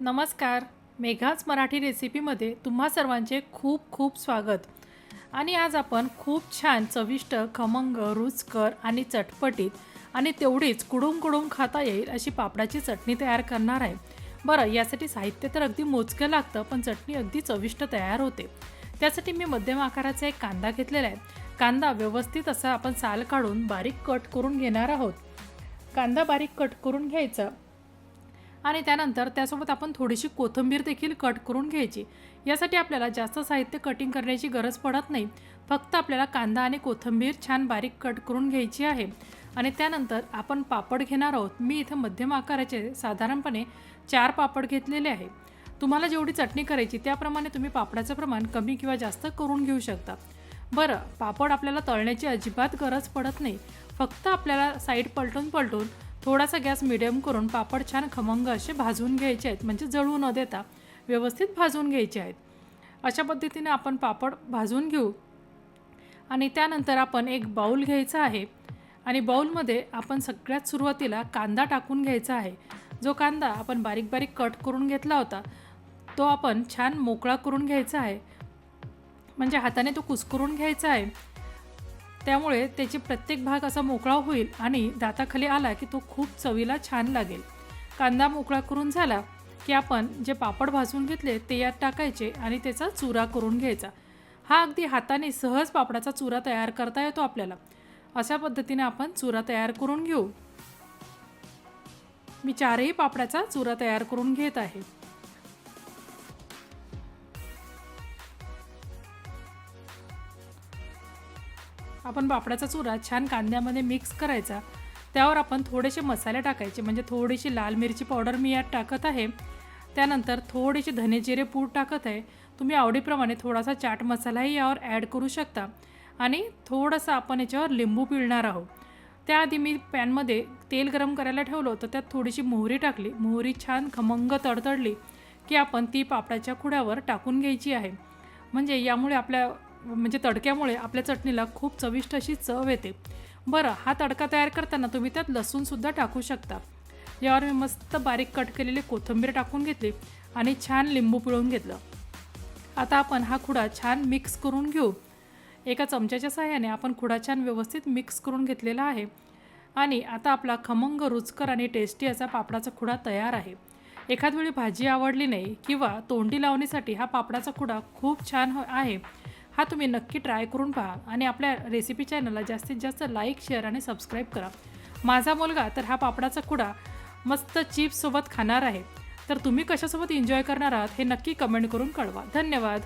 नमस्कार. मेघाच मराठी रेसिपीमध्ये तुम्हा सर्वांचे खूप खूप स्वागत. आणि आज आपण खूप छान चविष्ट खमंग रुचकर आणि चटपटीत आणि तेवढीच कुडूम कुडूम खाता येईल अशी पापडाची चटणी तयार करणार आहे. बरं यासाठी साहित्य तर अगदी मोजकं लागतं पण चटणी अगदी चविष्ट तयार होते. त्यासाठी मी मध्यम आकाराचा एक कांदा घेतलेला आहे. कांदा व्यवस्थित असा आपण साल काढून बारीक कट करून घेणार आहोत. कांदा बारीक कट करून घ्यायचा. आणि त्यानंतर त्यासोबत आपण थोडीशी कोथिंबीर देखील कट करून घ्यायची. यासाठी आपल्याला जास्त साहित्य कटिंग करण्याची गरज पडत नाही. फक्त आपल्याला कांदा आणि कोथिंबीर छान बारीक कट करून घ्यायची आहे. आणि त्यानंतर आपण पापड घेणार आहोत. मी इथं मध्यम आकाराचे साधारणपणे चार पापड घेतलेले आहे. तुम्हाला जेवढी चटणी करायची त्याप्रमाणे तुम्ही पापडाचं प्रमाण कमी किंवा जास्त करून घेऊ शकता. बरं पापड आपल्याला तळण्याची अजिबात गरज पडत नाही. फक्त आपल्याला साईड पलटून पलटून थोडासा गॅस मिडियम करून पापड छान खमंग असे भाजून घ्यायचे आहेत म्हणजे जळू न देता व्यवस्थित भाजून घ्यायचे आहेत. अशा पद्धतीने आपण पापड भाजून घेऊ. आणि त्यानंतर आपण एक बाऊल घ्यायचा आहे. आणि बाऊलमध्ये आपण सगळ्यात सुरुवातीला कांदा टाकून घ्यायचा आहे. जो कांदा आपण बारीक बारीक कट करून घेतला होता तो आपण छान मोकळा करून घ्यायचा आहे. म्हणजे हाताने तो कुस्करून घ्यायचा आहे. त्यामुळे त्याची प्रत्येक भाग असा मोकळा होईल आणि दाताखाली आला की तो खूप चवीला छान लागेल. कांदा मोकळा करून झाला की आपण जे पापड भाजून घेतले ते यात टाकायचे आणि त्याचा चुरा करून घ्यायचा. हा अगदी हाताने सहज पापडाचा चुरा तयार करता येतो आपल्याला. अशा पद्धतीने आपण चुरा तयार करून घेऊ. मी चारही पापडाचा चुरा तयार करून घेत आहे. आपण पापडाचा चुरा छान कांद्यामध्ये मिक्स करायचा. त्यावर आपण थोडेसे मसाले टाकायचे म्हणजे थोडीशी लाल मिरची पावडर मी यात टाकत आहे. त्यानंतर थोडीशी धने जिरे पूड टाकत आहे. तुम्ही आवडीप्रमाणे थोडासा चाट मसालाही यावर ॲड करू शकता. आणि थोडंसं आपण याच्यावर लिंबू पिळणार आहोत. त्याआधी मी पॅनमध्ये तेल गरम करायला ठेवलं होतं त्यात थोडीशी मोहरी टाकली. मोहरी छान खमंग तडतडली की आपण ती पापडाच्या खुड्यावर टाकून घ्यायची आहे. म्हणजे यामुळे आपल्या म्हणजे तडक्यामुळे आपल्या चटणीला खूप चविष्ट अशी चव येते. बरं हा तडका तयार करताना तुम्ही त्यात लसूणसुद्धा टाकू शकता. यावर मी मस्त बारीक कट केलेली कोथिंबीर टाकून घेतली आणि छान लिंबू पिळून घेतलं. आता आपण हा खुडा छान मिक्स करून घेऊ. एका चमच्याच्या सहाय्याने आपण खुडा छान व्यवस्थित मिक्स करून घेतलेला आहे आणि आता आपला खमंग रुचकर आणि टेस्टी असा पापडाचा खुडा तयार आहे. एखाद वेळी भाजी आवडली नाही किंवा तोंडी लावण्यासाठी हा पापडाचा खुडा खूप छान हो- आहे. हा तुम्ही नक्की ट्राय करून पहा आणि आपल्या रेसिपी चॅनलला जास्तीत जास्त लाईक शेअर आणि सबस्क्राईब करा. माझा मुलगा तर हा पापडाचा कुडा मस्त चिप्ससोबत खाणार आहे. तर तुम्ही कशासोबत एन्जॉय करणार आहात हे नक्की कमेंट करून कळवा. धन्यवाद.